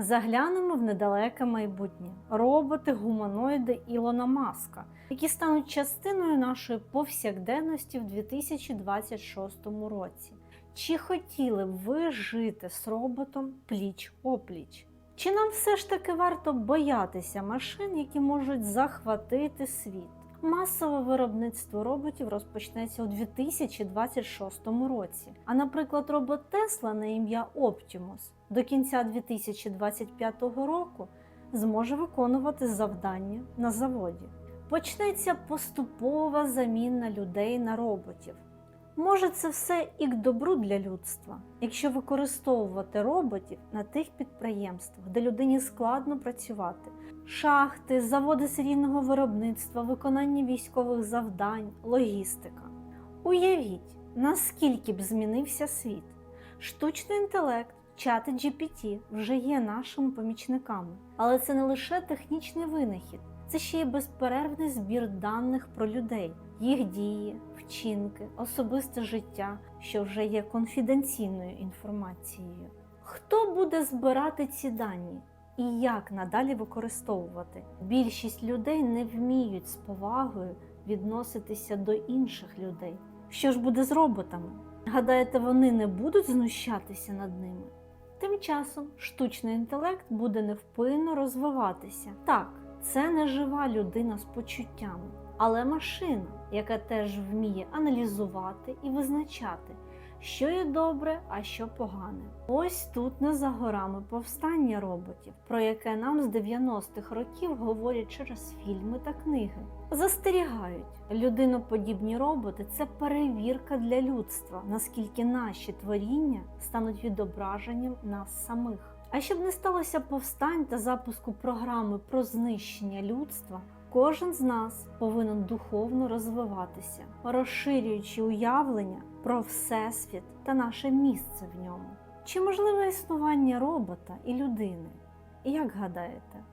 Заглянемо в недалеке майбутнє. Роботи, гуманоїди Ілона Маска, які стануть частиною нашої повсякденності в 2026 році. Чи хотіли б ви жити з роботом пліч опліч? Чи нам все ж таки варто боятися машин, які можуть захватити світ? Масове виробництво роботів розпочнеться у 2026 році. А, наприклад, робот Тесла на ім'я Optimus до кінця 2025 року зможе виконувати завдання на заводі. Почнеться поступова заміна людей на роботів. Може, це все і к добру для людства, якщо використовувати роботів на тих підприємствах, де людині складно працювати, шахти, заводи серійного виробництва, виконання військових завдань, логістика. Уявіть, наскільки б змінився світ. Штучний інтелект, чати GPT вже є нашими помічниками, але це не лише технічний винахід, це ще й безперервний збір даних про людей, їх дії, вчинки, особисте життя, що вже є конфіденційною інформацією. Хто буде збирати ці дані і як надалі використовувати? Більшість людей не вміють з повагою відноситися до інших людей. Що ж буде з роботами? Гадаєте, вони не будуть знущатися над ними? Тим часом штучний інтелект буде невпинно розвиватися. Так, це не жива людина з почуттями, але машина, яка теж вміє аналізувати і визначати, що є добре, а що погане. Ось тут не за горами повстання роботів, про яке нам з 90-х років говорять через фільми та книги. Застерігають, людиноподібні роботи це перевірка для людства, наскільки наші творіння стануть відображенням нас самих. А щоб не сталося повстань та запуску програми про знищення людства, кожен з нас повинен духовно розвиватися, розширюючи уявлення про всесвіт та наше місце в ньому. Чи можливе існування робота і людини? Як гадаєте?